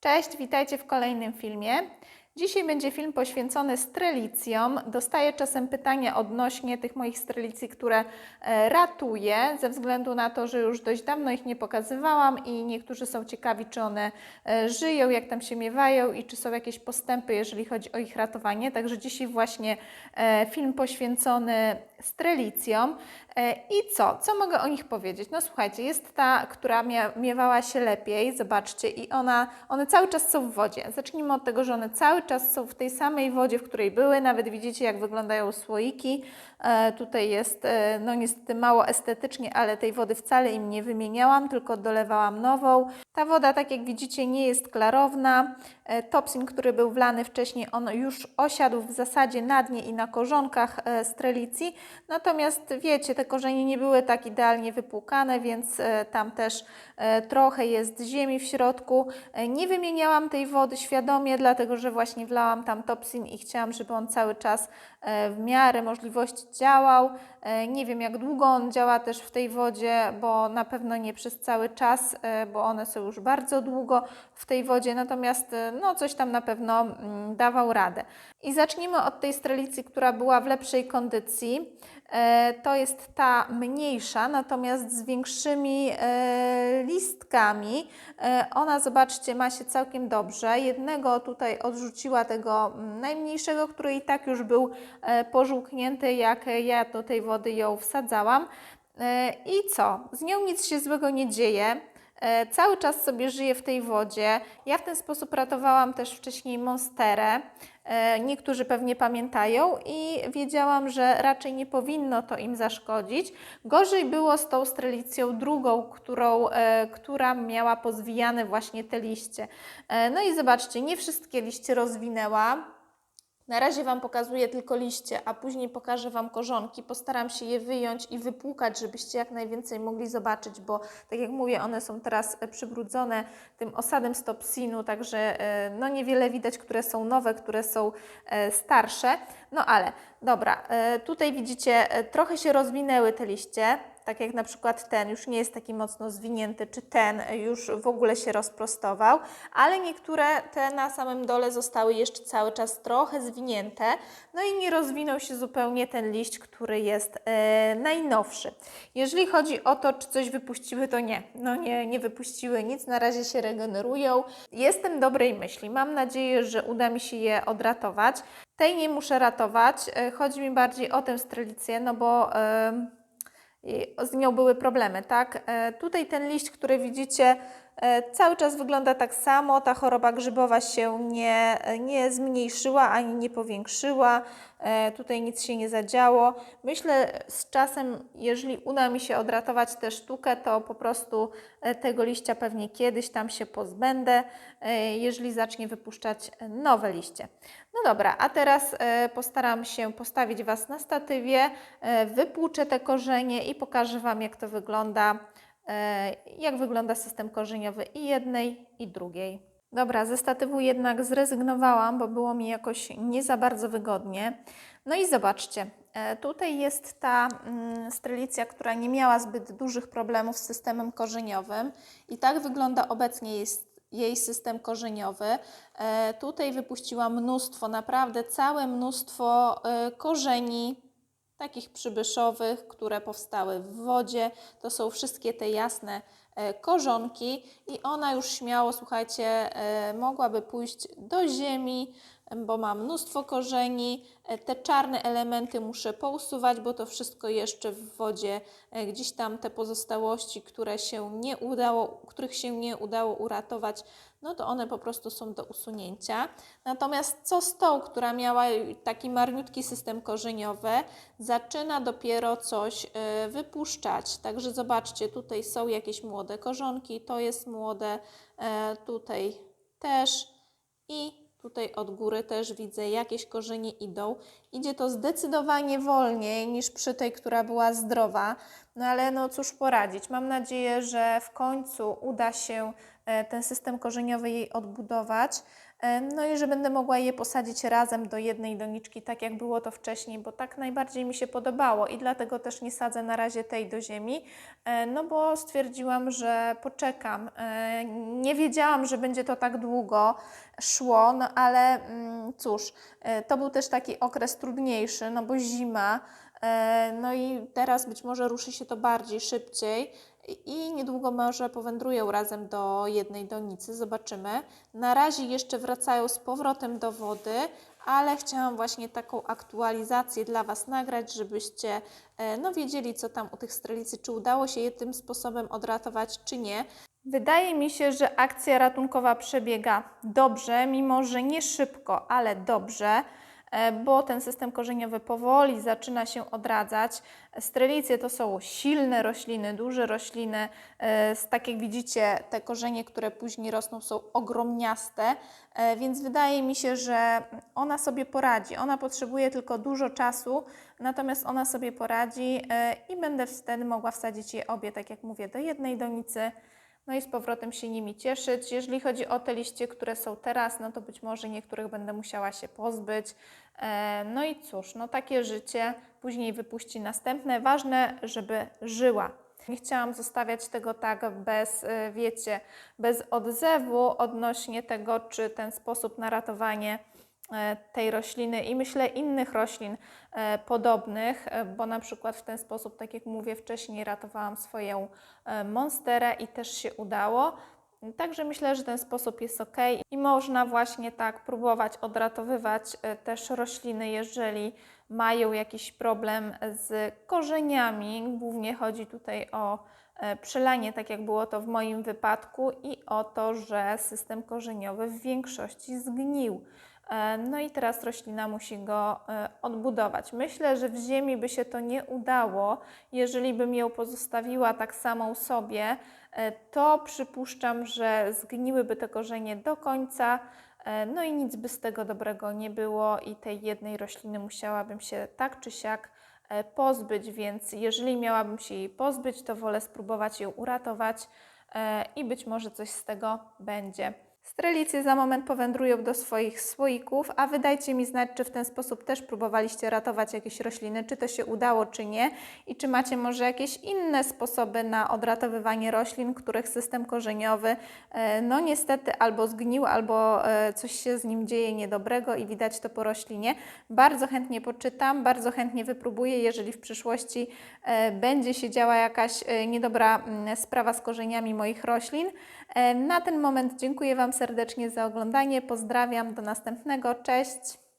Cześć, witajcie w kolejnym filmie. Dzisiaj będzie film poświęcony strelicjom. Dostaję czasem pytania odnośnie tych moich strelicji, które e, ratuję, ze względu na to, że już dość dawno ich nie pokazywałam i niektórzy są ciekawi, czy one e, żyją, jak tam się miewają i czy są jakieś postępy, jeżeli chodzi o ich ratowanie. Także dzisiaj właśnie e, film poświęcony strelicjom. I co? Co mogę o nich powiedzieć? No słuchajcie, jest ta, która miewała się lepiej, zobaczcie, i ona, one cały czas są w wodzie. Zacznijmy od tego, że one cały czas są w tej samej wodzie, w której były. Nawet widzicie, jak wyglądają słoiki. E, tutaj jest, e, no niestety mało estetycznie, ale tej wody wcale im nie wymieniałam, tylko dolewałam nową. Ta woda, tak jak widzicie, nie jest klarowna. E, topsin, który był wlany wcześniej, on już osiadł w zasadzie na dnie i na korzonkach e, strelicji. Natomiast wiecie, te korzenie nie były tak idealnie wypłukane, więc e, tam też trochę jest ziemi w środku. Nie wymieniałam tej wody świadomie, dlatego że właśnie wlałam tam topsin i chciałam, żeby on cały czas w miarę możliwości działał. Nie wiem, jak długo on działa też w tej wodzie, bo na pewno nie przez cały czas, bo one są już bardzo długo w tej wodzie, natomiast e, no, coś tam na pewno mm, dawał radę. I zacznijmy od tej strelicy, która była w lepszej kondycji. E, To jest ta mniejsza, natomiast z większymi e, listkami. Ona, zobaczcie, ma się całkiem dobrze. Jednego tutaj odrzuciła tego mm, najmniejszego, który i tak już był pożółknięty, jak ja do tej wody ją wsadzałam. I co? Z nią nic się złego nie dzieje. E, Cały czas sobie żyje w tej wodzie. Ja w ten sposób ratowałam też wcześniej monsterę. E, Niektórzy pewnie pamiętają i wiedziałam, że raczej nie powinno to im zaszkodzić. Gorzej było z tą strelicją drugą, którą, e, która miała pozwijane właśnie te liście. No i zobaczcie, nie wszystkie liście rozwinęła. Na razie Wam pokazuję tylko liście, a później pokażę Wam korzonki. Postaram się je wyjąć i wypłukać, żebyście jak najwięcej mogli zobaczyć, bo tak jak mówię, one są teraz e, przybrudzone tym osadem stopsinu, także e, no niewiele widać, które są nowe, które są e, starsze. No ale dobra, tutaj widzicie, trochę się rozwinęły te liście tak jak na przykład ten już nie jest taki mocno zwinięty, czy ten już w ogóle się rozprostował, ale niektóre te na samym dole zostały jeszcze cały czas trochę zwinięte, no i nie rozwinął się zupełnie ten liść, który jest e, najnowszy. Jeżeli chodzi o to, czy coś wypuściły, to nie, no nie, nie wypuściły nic, na razie się regenerują. Jestem dobrej myśli, mam nadzieję, że uda mi się je odratować. Tej nie muszę ratować, e, chodzi mi bardziej o tę strelicję, no bo... E, i z nią były problemy, tak? E, Tutaj ten liść, który widzicie, cały czas wygląda tak samo. Ta choroba grzybowa się nie, nie zmniejszyła ani nie powiększyła. E, Tutaj nic się nie zadziało. Myślę z czasem, jeżeli uda mi się odratować tę sztukę, to po prostu e, tego liścia pewnie kiedyś tam się pozbędę, e, jeżeli zacznie wypuszczać e, nowe liście. No dobra, a teraz e, postaram się postawić Was na statywie, e, wypłuczę te korzenie i pokażę Wam, jak to wygląda, e, jak wygląda system korzeniowy i jednej, i drugiej. Dobra, ze statywu jednak zrezygnowałam, bo było mi jakoś nie za bardzo wygodnie. No i zobaczcie, e, tutaj jest ta mm, strelicja, która nie miała zbyt dużych problemów z systemem korzeniowym i tak wygląda obecnie jej system korzeniowy. E, tutaj wypuściła mnóstwo, naprawdę całe mnóstwo e, korzeni takich przybyszowych, które powstały w wodzie. To są wszystkie te jasne e, korzonki i ona już śmiało, słuchajcie, e, mogłaby pójść do ziemi, bo ma mnóstwo korzeni. E, Te czarne elementy muszę pousuwać, bo to wszystko jeszcze w wodzie, e, gdzieś tam te pozostałości, które się nie udało, których się nie udało uratować, no to one po prostu są do usunięcia. Natomiast co z tą, która miała taki marniutki system korzeniowy, zaczyna dopiero coś e, wypuszczać. Także zobaczcie, tutaj są jakieś młode korzonki, to jest młode, tutaj też i Tutaj od góry też widzę, jakieś korzenie idą. Idzie to zdecydowanie wolniej niż przy tej, która była zdrowa. No ale no cóż poradzić. Mam nadzieję, że w końcu uda się e, ten system korzeniowy jej odbudować. E, No i że będę mogła je posadzić razem do jednej doniczki, tak jak było to wcześniej, bo tak najbardziej mi się podobało i dlatego też nie sadzę na razie tej do ziemi, e, no bo stwierdziłam, że poczekam. Nie wiedziałam, że będzie to tak długo szło, no ale mm, cóż, to był też taki okres trudniejszy, no bo zima, no i teraz być może ruszy się to bardziej, szybciej i niedługo może powędrują razem do jednej donicy, zobaczymy. Na razie jeszcze wracają z powrotem do wody, ale chciałam właśnie taką aktualizację dla Was nagrać, żebyście e, no, wiedzieli, co tam u tych strelicy, czy udało się je tym sposobem odratować, czy nie. Wydaje mi się, że akcja ratunkowa przebiega dobrze, mimo że nie szybko, ale dobrze, e, bo ten system korzeniowy powoli zaczyna się odradzać. Strelicje to są silne rośliny, duże rośliny. e, Tak jak widzicie, te korzenie, które później rosną, są ogromniaste, e, więc wydaje mi się, że ona sobie poradzi. Ona potrzebuje tylko dużo czasu, natomiast ona sobie poradzi e, i będę wtedy mogła wsadzić je obie, tak jak mówię, do jednej donicy. No i z powrotem się nimi cieszyć. Jeżeli chodzi o te liście, które są teraz, no to być może niektórych będę musiała się pozbyć. E, No i cóż, no takie życie później wypuści następne. Ważne, żeby żyła. Nie chciałam zostawiać tego tak bez, e, wiecie, bez odzewu odnośnie tego, czy ten sposób na ratowanie tej rośliny i myślę innych roślin e, podobnych, e, bo na przykład w ten sposób, tak jak mówię wcześniej, ratowałam swoją e, monsterę i też się udało. Także myślę, że ten sposób jest ok i można właśnie tak próbować odratowywać e, też rośliny, jeżeli mają jakiś problem z korzeniami. Głównie chodzi tutaj o e, przelanie, tak jak było to w moim wypadku, i o to, że system korzeniowy w większości zgnił. E, No i teraz roślina musi go e, odbudować. Myślę, że w ziemi by się to nie udało, jeżeli bym ją pozostawiła tak samą sobie, e, to przypuszczam, że zgniłyby te korzenie do końca, no i nic by z tego dobrego nie było i tej jednej rośliny musiałabym się tak czy siak pozbyć, więc jeżeli miałabym się jej pozbyć, to wolę spróbować ją uratować i być może coś z tego będzie. Strelicje za moment powędrują do swoich słoików, a wy dajcie mi znać, czy w ten sposób też próbowaliście ratować jakieś rośliny, czy to się udało, czy nie i czy macie może jakieś inne sposoby na odratowywanie roślin, których system korzeniowy e, no niestety albo zgnił, albo e, coś się z nim dzieje niedobrego i widać to po roślinie. Bardzo chętnie poczytam, bardzo chętnie wypróbuję, jeżeli w przyszłości e, będzie się działa jakaś niedobra mm, sprawa z korzeniami moich roślin. Na ten moment dziękuję Wam serdecznie za oglądanie. Pozdrawiam, do następnego. Cześć!